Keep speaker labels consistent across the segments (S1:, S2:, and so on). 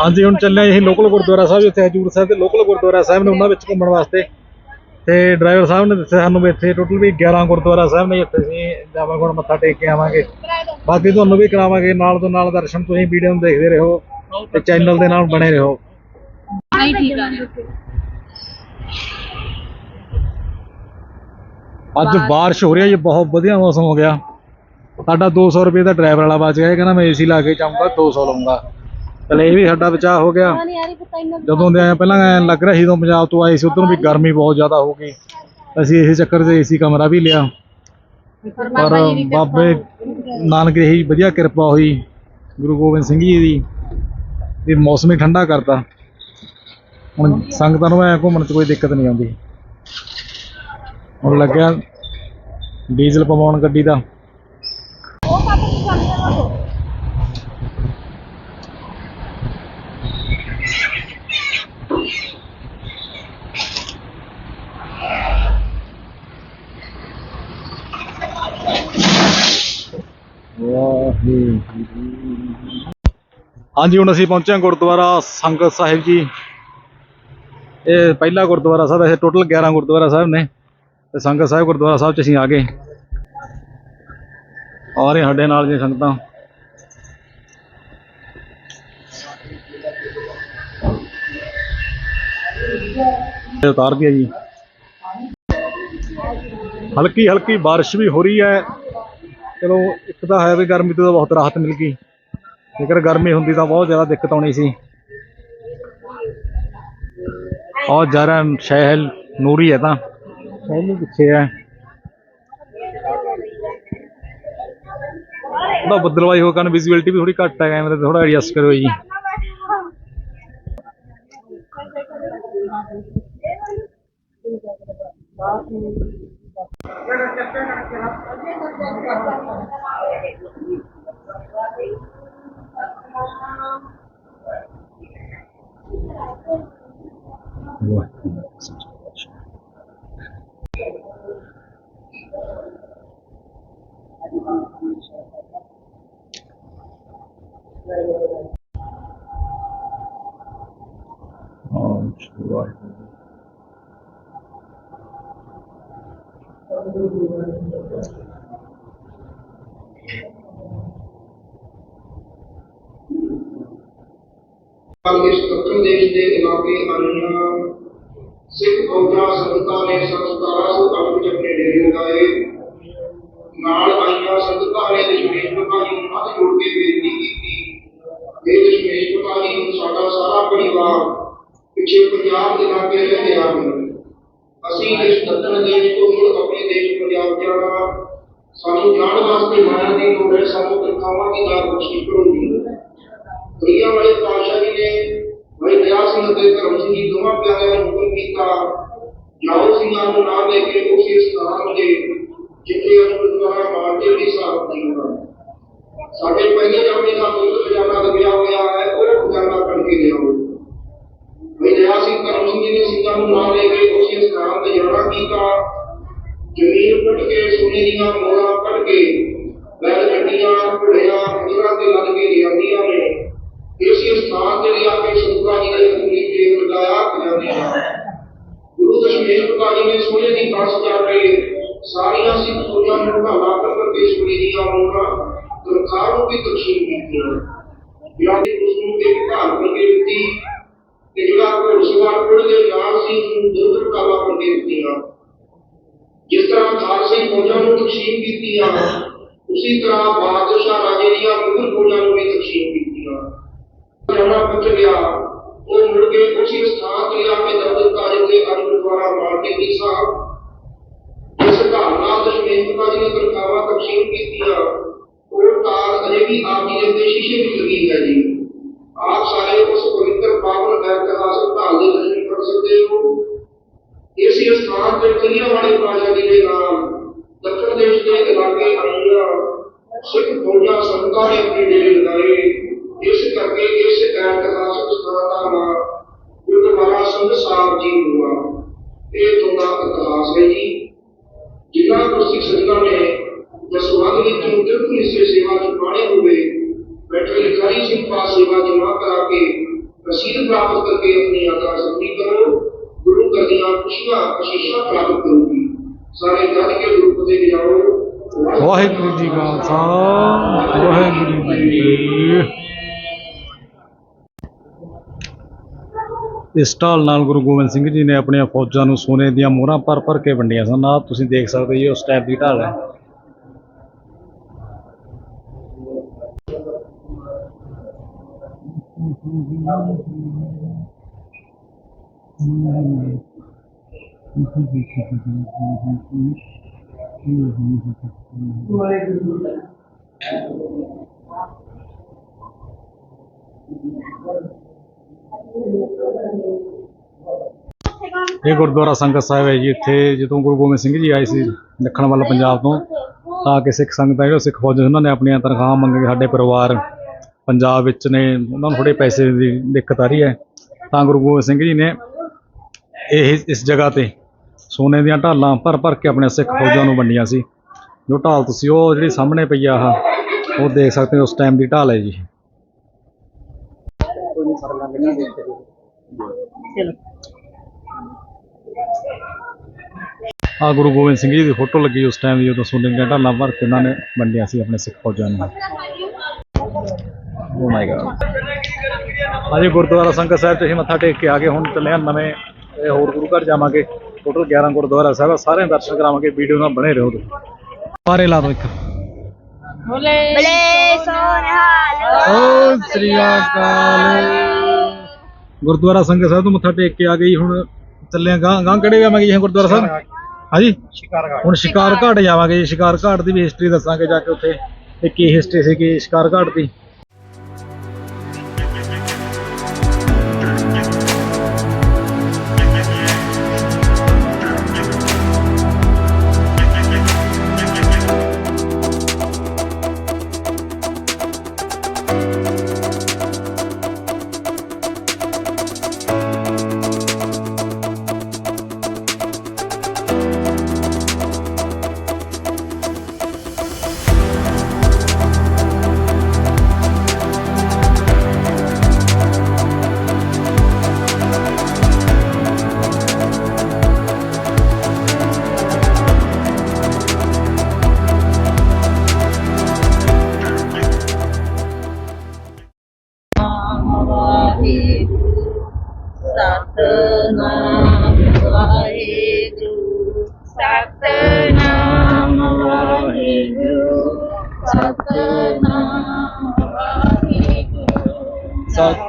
S1: ਹਾਂਜੀ ਹੁਣ ਚੱਲੇ ਅਸੀਂ ਲੋਕਲ ਗੁਰਦੁਆਰਾ ਸਾਹਿਬ ਜਿੱਥੇ ਹਜੂਰ ਸਾਹਿਬ ਦੇ ਲੋਕਲ ਗੁਰਦੁਆਰਾ ਸਾਹਿਬ ਨੇ ਉਹਨਾਂ ਵਿੱਚ ਘੁੰਮਣ ਵਾਸਤੇ। ਤੇ ਡਰਾਈਵਰ ਸਾਹਿਬ ਨੇ ਦੱਸਿਆ ਸਾਨੂੰ ਵੀ ਇੱਥੇ ਟੋਟਲ ਵੀ 11 ਗੁਰਦੁਆਰਾ ਸਾਹਿਬ ਨੇ ਇੱਥੇ ਅਸੀਂ ਜਾਵਾਂਗੇ ਹੁਣ ਮੱਥਾ ਟੇਕ ਕੇ ਆਵਾਂਗੇ। ਬਾਕੀ ਤੁਹਾਨੂੰ ਵੀ ਕਰਾਵਾਂਗੇ ਨਾਲ ਤੋਂ ਨਾਲ ਦਰਸ਼ਨ ਤੁਸੀਂ ਵੀਡੀਓ ਨੂੰ ਦੇਖਦੇ ਰਹੋ ਤੇ ਚੈਨਲ ਦੇ ਨਾਲ ਬਣੇ ਰਹੋ।
S2: ਨਹੀਂ ਠੀਕ ਆ
S1: ਅੱਜ ਬਾਰਿਸ਼ ਹੋ ਰਹੀ ਹੈ ਜੀ ਬਹੁਤ ਵਧੀਆ ਮੌਸਮ ਹੋ ਗਿਆ। ਸਾਡਾ 200 ਰੁਪਏ ਦਾ ਡਰਾਈਵਰ ਵਾਲਾ ਬਚ ਗਿਆ ਇਹ ਕਹਿੰਦਾ ਮੈਂ ਏਸੀ ਲਾ ਕੇ ਜਾਊਂਗਾ 200 ਲਵਾਂਗਾ ਇਹ ਵੀ ਸਾਡਾ ਬਚਾਅ ਹੋ ਗਿਆ। ਜਦੋਂ ਦੇ ਆਏ ਪਹਿਲਾਂ ਐਂ ਲੱਗ ਰਿਹਾ ਸੀ ਜਦੋਂ ਪੰਜਾਬ ਤੋਂ ਆਏ ਸੀ ਉਧਰੋਂ ਵੀ ਗਰਮੀ ਬਹੁਤ ਜ਼ਿਆਦਾ ਹੋ ਗਈ। ਅਸੀਂ ਇਸੇ ਚੱਕਰ 'ਚ ਏਸੀ ਕਮਰਾ ਵੀ ਲਿਆ। ਪਰ ਬਾਬੇ ਨਾਨਕ ਦੀ ਇਹੀ ਵਧੀਆ ਕਿਰਪਾ ਹੋਈ ਗੁਰੂ ਗੋਬਿੰਦ ਸਿੰਘ ਜੀ ਦੀ ਵੀ ਮੌਸਮ ਹੀ ਠੰਡਾ ਕਰਤਾ। ਹੁਣ ਸੰਗਤਾਂ ਨੂੰ ਐ ਘੁੰਮਣ 'ਚ ਕੋਈ ਦਿੱਕਤ ਨਹੀਂ ਆਉਂਦੀ। ਹੁਣ ਲੱਗਿਆ ਡੀਜ਼ਲ ਪਵਾਉਣ ਗੱਡੀ ਦਾ। ਹਾਂਜੀ, ਹੁਣ ਅਸੀਂ ਪਹੁੰਚੇ ਹਾਂ ਗੁਰਦੁਆਰਾ ਸੰਗਤ ਸਾਹਿਬ ਜੀ। ਇਹ ਪਹਿਲਾ ਗੁਰਦੁਆਰਾ ਸਾਹਿਬ ਇਹ ਟੋਟਲ 11 ਗੁਰਦੁਆਰਾ ਸਾਹਿਬ ਨੇ। ਤੇ ਸੰਗਤ ਸਾਹਿਬ ਗੁਰਦੁਆਰਾ ਸਾਹਿਬ ਚ ਅਸੀਂ ਆ ਗਏ। ਆ ਰਹੇ ਸਾਡੇ ਨਾਲ ਜੀ ਸੰਗਤਾਂ। ਇਹ ਉਤਾਰ ਦਿਆ ਜੀ। ਹਲਕੀ ਹਲਕੀ ਬਾਰਿਸ਼ ਵੀ ਹੋ ਰਹੀ ਹੈ। ਚਲੋ, ਇੱਕ ਤਾਂ ਹੈ ਵੀ ਗਰਮੀ ਤੋਂ ਬਹੁਤ ਰਾਹਤ ਮਿਲ ਗਈ। ਜੇਕਰ ਗਰਮੀ ਹੁੰਦੀ ਤਾਂ ਬਹੁਤ ਜ਼ਿਆਦਾ ਦਿੱਕਤ ਆਉਣੀ ਸੀ और जा रहा है शहल नूरी है ਤਾਂ ਸ਼ਹਿਲ ਨੂੰ ਪਿੱਛੇ ਹੈ ਉਹਦਾ ਬੱਦਲਵਾਈ ਹੋ ਕਾਰਨ visibility What situation? Oh, it's right. Thank you. ਜੀ
S3: ਇਸ ਦੱਖਣ ਦੇਸ਼ ਦੇ ਇਲਾਕੇ ਆਈਆਂ ਸਿੱਖ ਫੌਜਾਂ ਸੰਗਤਾਂ ਨੇ ਸੰਸਕਾਰਾਂ ਤੋਂ ਕੰਮ ਵਿੱਚ ਆਪਣੇ ਡੇਰੇ ਲਗਾਏ। ਨਾਲ ਆਈਆਂ ਸੰਗਤਾਂ ਨੇ ਦਸ਼ਮੇਸ਼ ਪਤਾ ਨੂੰ ਹੱਥ ਜੋੜ ਕੇ ਬੇਨਤੀ ਕੀਤੀ। ਇਹ ਦਸ਼ਮੇਸ਼ ਪਤਾ ਨੂੰ ਸਾਡਾ ਸਾਰਾ ਪਰਿਵਾਰ ਪਿੱਛੇ ਪੰਜਾਬ ਦੇ ਇਲਾਕੇ ਰਹਿ ਗਿਆ ਅਸੀਂ ਇਸ ਦੱਖਣ ਦੇਸ਼ ਤੋਂ ਮੁੜ ਆਪਣੇ ਦੇਸ਼ ਪੰਜਾਬ ਜਾਣਾ। ਸਾਨੂੰ ਜਾਣ ਵਾਸਤੇ ਮਾਇਆ ਦੀ ਲੋੜ ਹੈ। ਸਾਨੂੰ ਤਨਖਾਹਾਂ ਦੀ ਦਾਤ ਬਖਸ਼ੀ ਕਰੋ। ਜੀ ਦੁਨੀਆ ਵਾਲੇ ਪਾਤਸ਼ਾਹ ਜੀ ਨੇ ਭਾਈ ਦਇਆ ਸਿੰਘ ਅਤੇ ਧਰਮ ਸਿੰਘ ਜੀ ਦੋਵਾਂ ਪਿਆਰਿਆਂ ਨੂੰ ਹੁਕਮ ਕੀਤਾ ਜਾਓ ਸਿੰਘਾਂ ਨੂੰ ਨਾਲ ਲੈ ਕੇ ਉਸੇ ਸਥਾਨ ਤੇ ਜਿੱਥੇ ਅਨੁਰ ਦੁਆਰਾ ਮਾਰਦੇ ਦੀ ਸਾਥ ਦੀ ਸਾਡੇ ਪਹਿਲੇ ਜਮੇ ਦਾ ਮੁੱਲ ਸੋਨੇ ਦੀਆਂ ਨੂੰ ਵੀ ਤਕਸੀਮ ਕੀਤੀਆਂ ਵਿਆਹ ਉਸ ਨੂੰ ਇੱਕ ਘਰ ਕਰਕੇ ਦਿੱਤੀ ਜਿਹੜਾ ਘੋੜਸਵਾਰ ਕੋਲ ਦੇ ਨਾਲ ਸੀ, ਉਹਨੂੰ ਦੋ ਦੋ ਕਾਲਾ ਦਿੱਤੀਆਂ। ਜਿਸ ਤਰ੍ਹਾਂ ਖਾਲਸੇ ਫੌਜਾਂ ਨੂੰ ਤਕਸੀਮ ਕੀਤੀਆਂ, ਉਸੇ ਤਰ੍ਹਾਂ ਬਾਦਸ਼ਾਹ ਰਾਜੇ ਦੀਆਂ ਮੁਗਲ ਫੌਜਾਂ ਨੂੰ ਵੀ ਤਕਸੀਮ ਕੀਤੀਆਂ। ਜਾਣਾ ਪੁੱਛ ਗਿਆ, ਉਹ ਮੁੜ ਕੇ ਉਸੇ ਸਥਾਨ ਤੇ ਆ ਕੇ ਦਰਦ ਕਾਜ ਦੇ ਅੱਜ ਗੁਰਦੁਆਰਾ ਮਾਰਕੇ ਦੀ ਸਾਹਿਬ ਇਸ ਘਰ ਨਾਲ ਦਸ਼ਮੇਸ਼ ਪਿਤਾ ਜੀ ਨੇ ਤਨਖਾਹਾਂ ਤਕਸੀਮ ਕੀਤੀਆਂ ਉਹ ਕਾਰ ਅਜੇ ਵੀ ਆਪ ਜੀ ਦੇ ਉੱਤੇ ਸ਼ੀਸ਼ੇ ਵਿੱਚ ਲੱਗੀ ਹੈ ਜੀ ਆਪ ਸਾਰੇ ਉਸ ਪਵਿੱਤਰ ਪਾਵਨ ਇਤਿਹਾਸਕ ਢਾਲ ਦੇ ਦਰਸ਼ਨ ਕਰ ਸਕਦੇ ਹੋ ਇਸੇ ਸਥਾਨ ਤੇ ਕਲੀਆਂ ਵਾਲੇ ਪਾਸ਼ਾ ਜੀ ਦੇ ਨਾਮ ਦੱਖਣ ਦੇਸ਼ ਦੇ ਇਲਾਕੇ ਆਈਆਂ ਸਿੱਖ ਫੌਜਾਂ ਸੰਗਤਾਂ ਨੇ ਆਪਣੇ ਡੇਰੇ ਲਗਾਏ ਇਸ ਕਰਕੇ ਇਸ ਇਤਿਹਾਸਕ ਸਥਾਨ ਦਾ ਨਾਮ ਗੁਰਦੁਆਰਾ ਸੰਧ ਸਾਹਿਬ ਜੀ ਹੁਆ ਇਹ ਤੋਂ ਦਾ ਇਤਿਹਾਸ ਹੈ ਜੀ ਜਿਨ੍ਹਾਂ ਗੁਰਸਿੱਖ ਸੱਜਣਾ ਨੇ ਜਸਵੰਤ ਵਿੱਚ ਬਿਲਕੁਲ ਇਸੇ ਸੇਵਾ ਚ ਪਾਣੇ ਹੋਵੇ ਬੈਠੇ ਲਿਖਾਰੀ ਸਿੰਘ ਪਾਸ ਸੇਵਾ ਜਮਾ ਕਰਾ ਕੇ ਰਸੀਦ ਪ੍ਰਾਪਤ ਕਰਕੇ ਆਪਣੀ ਯਾਤਰਾ ਸੰਪੂਰਨ ਕਰੋ ਗੁਰੂ ਘਰ ਦੀਆਂ ਖੁਸ਼ੀਆਂ ਅਸ਼ੀਸ਼ਾਂ ਪ੍ਰਾਪਤ ਕਰੋਗੀ ਸਾਰੇ ਗੱਜ ਕੇ ਗੁਰੂ ਫਤਿਹ ਜਾਓ
S1: ਵਾਹਿਗੁਰੂ ਜੀ ਕਾ ਖਾਲਸਾ ਵਾਹਿਗੁਰੂ ਜੀ ਕੀ ਫਤਿਹ ਇਸ ਢਾਲ ਨਾਲ ਗੁਰੂ ਗੋਬਿੰਦ ਸਿੰਘ ਜੀ ਨੇ ਆਪਣੀਆਂ ਫੌਜਾਂ ਨੂੰ ਸੋਨੇ ਦੀਆਂ ਮੋਹਰਾਂ ਭਰ ਭਰ ਕੇ ਵੰਡੀਆਂ ਸਨ। ਆਹ ਤੁਸੀਂ ਦੇਖ ਸਕਦੇ ਹੋ ਉਸ ਟਾਈਪ ਦੀ ਢਾਲ ਹੈ। ਇਹ ਗੁਰਦੁਆਰਾ ਸੰਗਤ ਸਾਹਿਬ ਹੈ ਜੀ, ਇੱਥੇ ਜਦੋਂ ਗੁਰੂ ਗੋਬਿੰਦ ਸਿੰਘ ਜੀ ਆਏ ਸੀ ਦੱਖਣ ਵੱਲ ਪੰਜਾਬ ਤੋਂ, ਤਾਂ ਕਿ ਸਿੱਖ ਸੰਗਤਾਂ ਜਿਹੜੇ ਸਿੱਖ ਫੌਜ ਉਹਨਾਂ ਨੇ ਆਪਣੀਆਂ ਤਨਖਾਹਾਂ ਮੰਗੇ ਸਾਡੇ ਪਰਿਵਾਰ ਪੰਜਾਬ ਵਿੱਚ ਨੇ, ਉਹਨਾਂ ਨੂੰ ਥੋੜੇ ਪੈਸੇ ਦੀ ਦਿੱਕਤ ਆ ਰਹੀ ਹੈ। ਤਾਂ ਗੁਰੂ ਗੋਬਿੰਦ ਸਿੰਘ ਜੀ ਨੇ ਇਹ ਇਸ ਜਗ੍ਹਾ ਤੇ ਸੋਨੇ ਦੀਆਂ ਢਾਲਾਂ ਭਰ ਭਰ ਕੇ ਆਪਣੇ ਸਿੱਖ ਫੌਜਾਂ ਨੂੰ ਵੰਡੀਆਂ ਸੀ। ਜੋ ਢਾਲ ਤੁਸੀਂ ਉਹ ਜਿਹੜੀ ਸਾਹਮਣੇ ਪਈ ਆ, ਆਹ, ਉਹ ਦੇਖ ਸਕਦੇ ਹੋ, ਉਸ ਟਾਈਮ ਦੀ ਢਾਲ ਹੈ ਜੀ। ਆ ਗੁਰੂ ਗੋਬਿੰਦ ਸਿੰਘ ਜੀ ਦੀ ਫੋਟੋ ਲੱਗੀ ਉਸ ਟਾਈਮ ਦੀ ਜਦੋਂ ਸੋਨੇ ਦੀਆਂ ਢਾਲਾਂ ਭਰ ਕੇ ਉਹਨਾਂ ਨੇ ਵੰਡੀਆਂ ਸੀ ਆਪਣੇ ਸਿੱਖ ਫੌਜਾਂ ਨੂੰ। ਓ ਮਾਈ ਗॉड ਹਾਂਜੀ ਗੁਰਦੁਆਰਾ ਸੰਗਤ ਸਾਹਿਬ ਅਸੀਂ ਮੱਥਾ ਟੇਕ ਕੇ ਆ ਗਏ ਹੁਣ ਚੱਲੇ ਨਵੇਂ ਇਹ ਹੋਰ ਗੁਰੂ ਘਰ ਜਾਵਾਂਗੇ। ਟੋਟਲ 11 ਗੁਰਦੁਆਰਾ ਸਾਹਿਬ ਆ, ਸਾਰਿਆਂ ਦੇ ਦਰਸ਼ਨ ਕਰਾਵਾਂਗੇ ਵੀਡੀਓ ਨਾਲ ਬਣੇ ਰਹੋ ਤੁਸੀਂ। ਪਾਰੇ ਲਾ ਦਿਓ ਇੱਕ।
S2: ਬੋਲੇ
S4: ਬਲੇ ਸੋਨਹਾਲ
S1: ਓ ਸ੍ਰੀ ਅਕਾਲ। ਗੁਰਦੁਆਰਾ ਸੰਗਤ ਸਾਹਿਬ ਤੋਂ ਮੱਥਾ ਟੇਕ ਕੇ ਆ ਗਈ ਹੁਣ ਚੱਲੇ ਆ ਗਾਂ ਗਾਂ ਕਿਹੜੇ ਜਾਵਾਂਗੇ ਜੀ ਗੁਰਦੁਆਰਾ ਸਾਹਿਬ? ਹਾਂਜੀ? ਹੁਣ ਸ਼ਿਕਾਰ ਘਾਟ ਜਾਵਾਂਗੇ ਜੀ ਸ਼ਿਕਾਰ ਘਾਟ ਦੀ ਵੀ ਹਿਸਟਰੀ ਦੱਸਾਂਗੇ ਜਾ ਕੇ ਉੱਥੇ ਤੇ ਕੀ ਹਿਸਟਰੀ ਸੀਗੀ ਸ਼ਿਕਾਰ ਘਾਟ ਦੀ।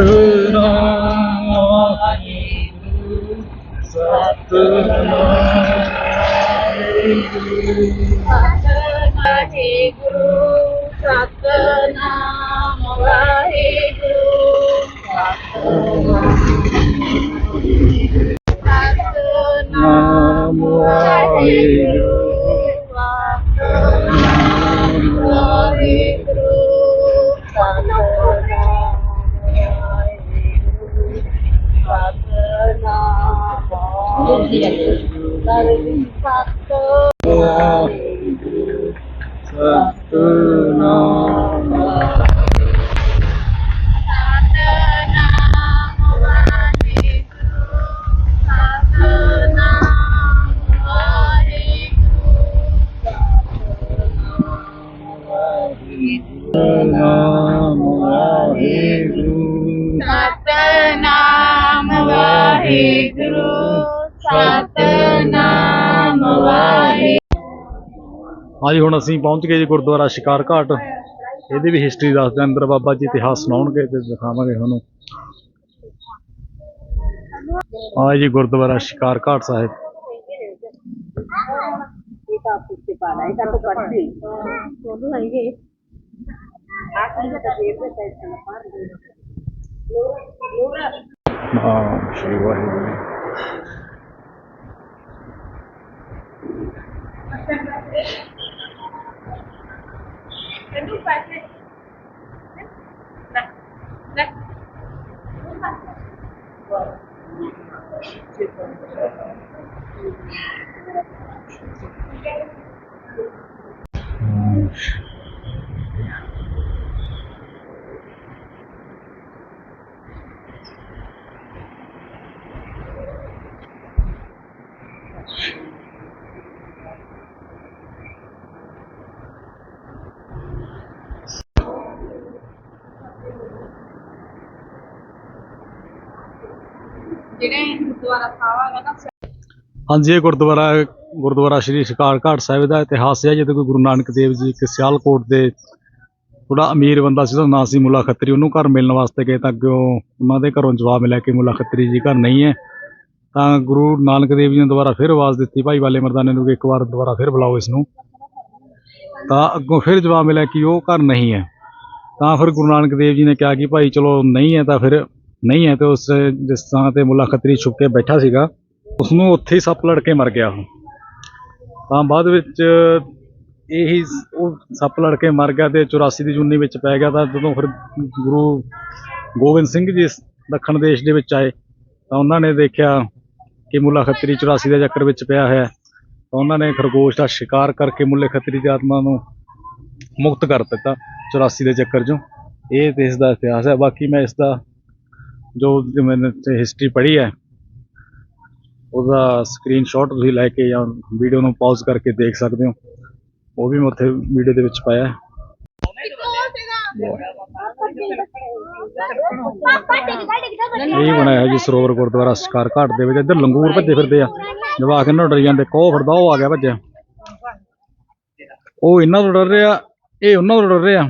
S2: Satnam Haribu
S1: Satnam Haribu
S2: Satnam Haribu Satnam Haribu
S1: ਹਾਂਜੀ ਹੁਣ ਅਸੀਂ ਪਹੁੰਚ ਗਏ ਜੀ ਗੁਰਦੁਆਰਾ ਸ਼ਿਕਾਰ ਘਾਟ। ਇਹਦੀ ਵੀ ਹਿਸਟਰੀ ਦੱਸਦੇ ਹਾਂ, ਅੰਦਰ ਬਾਬਾ ਜੀ ਇਤਿਹਾਸ ਸੁਣਾਉਣਗੇ ਤੇ ਦਿਖਾਵਾਂਗੇ ਤੁਹਾਨੂੰ। ਹਾਂ ਜੀ ਗੁਰਦੁਆਰਾ ਸ਼ਿਕਾਰ ਘਾਟ ਸਾਹਿਬ। ਨਾਮ ਸ਼੍ਰੀ ਵਾਹਿਗੁਰੂ
S2: ਜਿਹੜੇ ਗੁਰਦੁਆਰਾ ਸਾਹਿਬ ਹੈਗਾ ਨਾ
S1: ਹਾਂਜੀ, ਇਹ ਗੁਰਦੁਆਰਾ ਗੁਰਦੁਆਰਾ ਸ਼੍ਰੀ ਸ਼ਿਕਾਰ ਘਾਟ ਸਾਹਿਬ ਦਾ ਇਤਿਹਾਸ ਹੈ ਜਦੋਂ ਗੁਰੂ ਨਾਨਕ ਦੇਵ ਜੀ ਇੱਕ ਸਿਆਲਕੋਟ ਦੇ ਥੋੜਾ ਅਮੀਰ ਬੰਦਾ ਸੀ, ਉਹਦਾ ਨਾਂ ਸੀ ਮੁੱਲਾ ਖੱਤਰੀ ਉਹਨੂੰ ਘਰ ਮਿਲਣ ਵਾਸਤੇ ਗਏ ਤਾਂ ਅੱਗੋਂ ਉਹਨਾਂ ਦੇ ਘਰੋਂ ਜਵਾਬ ਮਿਲਿਆ ਕਿ ਮੁੱਲਾ ਖੱਤਰੀ ਜੀ ਘਰ ਨਹੀਂ ਹੈ। ਤਾਂ ਗੁਰੂ ਨਾਨਕ ਦੇਵ ਜੀ ਨੇ ਦੁਬਾਰਾ ਫਿਰ ਆਵਾਜ਼ ਦਿੱਤੀ, ਭਾਈ ਵਾਲੇ ਮਰਦਾਨੇ ਨੂੰ ਕਿ ਇੱਕ ਵਾਰ ਦੁਬਾਰਾ ਫਿਰ ਬੁਲਾਓ ਇਸ ਨੂੰ ਤਾਂ ਅੱਗੋਂ ਫਿਰ ਜਵਾਬ ਮਿਲਿਆ ਕਿ ਉਹ ਘਰ ਨਹੀਂ ਹੈ। ਤਾਂ ਫਿਰ ਗੁਰੂ ਨਾਨਕ ਦੇਵ ਜੀ ਨੇ ਕਿਹਾ ਕਿ ਭਾਈ ਚਲੋ ਨਹੀਂ ਹੈ ਤਾਂ ਫਿਰ ਨਹੀਂ ਹੈ ਤੇ ਉਸ, ਜਿਸ ਥਾਂ ਤੇ ਮੁੱਲਾ ਖੱਤਰੀ ਛੁਪ ਕੇ ਬੈਠਾ ਸੀਗਾ ਉਸ ਨੂੰ ਉੱਥੇ ਹੀ ਸੱਪ ਲੜ ਕੇ ਮਰ ਗਿਆ ਉਹ। ਤਾਂ ਬਾਅਦ ਵਿੱਚ ਇਹੀ ਉਹ ਸੱਪ ਲੜ ਕੇ ਮਰ ਗਿਆ ਤੇ 84 ਦੀ ਜੂਨੀ ਵਿੱਚ ਪੈ ਗਿਆ ਤਾਂ ਜਦੋਂ ਫਿਰ ਗੁਰੂ ਗੋਬਿੰਦ ਸਿੰਘ ਜੀ ਦੱਖਣ ਦੇਸ਼ ਦੇ ਵਿੱਚ ਆਏ, ਤਾਂ ਉਹਨਾਂ ਨੇ ਦੇਖਿਆ ਕਿ ਮੁੱਲਾ ਖੱਤਰੀ 84 ਦੇ ਚੱਕਰ ਵਿੱਚ ਪਿਆ ਹੋਇਆ। ਤਾਂ ਉਹਨਾਂ ਨੇ ਖਰਗੋਸ਼ ਦਾ ਸ਼ਿਕਾਰ ਕਰਕੇ ਮੁੱਲੇ ਖੱਤਰੀ ਦੀ ਆਤਮਾ ਨੂੰ ਮੁਕਤ ਕਰ ਦਿੱਤਾ 84 ਦੇ ਚੱਕਰ 'ਚੋਂ। ਇਹ ਦੇਸ਼ ਦਾ ਇਤਿਹਾਸ ਹੈ। ਬਾਕੀ ਮੈਂ ਇਸ ਦਾ ਜੋ ਮੈंने ਹਿਸਟਰੀ ਪੜ੍ਹੀ ਹੈ ਉਹਦਾ ਸਕਰੀਨਸ਼ਾਟ ਤੁਸੀਂ ਲੈ ਕੇ ਜਾਂ ਵੀਡੀਓ ਨੂੰ ਪਾਜ਼ ਕਰਕੇ ਦੇਖ ਸਕਦੇ ਹੋ। ਉਹ ਵੀ ਮੈਂ ਉੱਥੇ ਵੀਡੀਓ ਦੇ ਵਿੱਚ ਪਾਇਆ ਹੈ। ਇਹ ਬਣਾਇਆ ਜੀ ਸਰੋਵਰ ਗੁਰਦੁਆਰਾ ਸ਼ਿਕਾਰ ਘਾਟ ਦੇ ਵਿੱਚ। ਇੱਧਰ ਲੰਗੂਰ ਭੱਜੇ ਫਿਰਦੇ ਆ। ਜਵਾਕ ਇਹਨਾਂ ਡਰ ਜਾਂਦੇ ਕੋਹ ਫਿਰਦਾ ਉਹ ਆ ਗਿਆ ਭੱਜਿਆ। ਉਹ ਇਹਨਾਂ ਤੋਂ ਡਰ ਰਿਹਾ ਇਹ ਉਹਨਾਂ ਤੋਂ ਡਰ ਰਿਹਾ।